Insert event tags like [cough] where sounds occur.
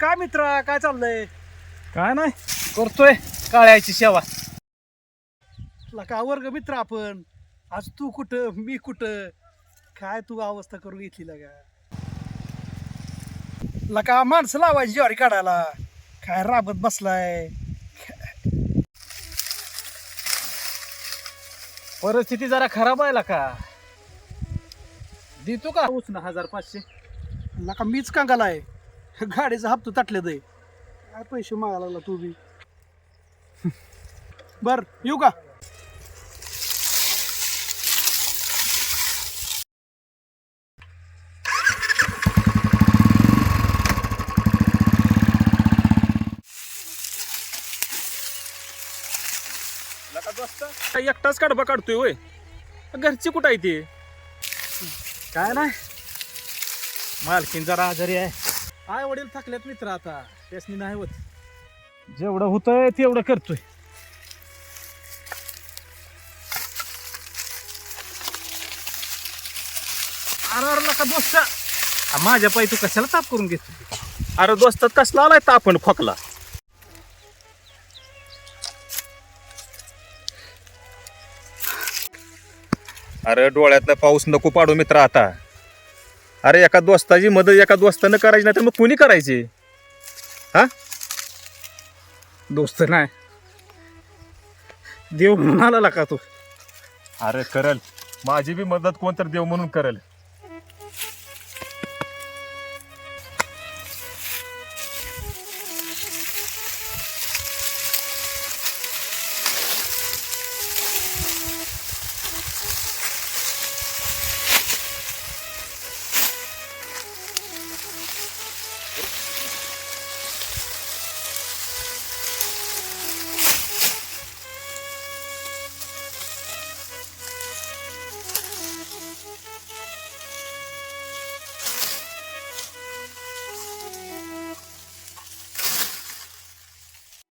काय मित्रा काय चाललंय? काय नाही. करतोय काळ्याची सेवा. तुला का वर्ग मित्र आपण. आज तू कुठं मी कुठं? काय तू अवस्था करून घेतली लगा लका माणसं लावायची ज्वारी काढायला. काय राबत बसलाय. परिस्थिती जरा खराब आहे का? देतो का? उचना हजार पाचशे. लका मीच कांगालाय [laughs] गाडीचा हप्ता ताटले दे काय पैसे मागायला लागला तू बी? [laughs] बर येऊ का? लका दोस्त. काय एकटाच काढबा काढतोय होय. घरची कुठं आहे ती? काय नाही. मालकीन जरा आजारी आहे. आय वडील थकल्यात मित्र आता. त्यासनी नाही होत. जेवढं होतंय तेवढं करतोय. अरे दोस्त. आ, माझ्या पायी तू कशाला ताप करून घेतो अरे दोस्तात कसला आलाय तापण खोकला? अरे डोळ्यातनं पाऊस नको पाडू मित्र आता. अरे एका दोस्ताची मदत एका दोस्तानं करायची नाही तर मग कोणी करायची? हा? दोस्त नाही. देव म्हणून आला का तू? अरे करल. माझी बी मदत कोणतरी देव म्हणून करल.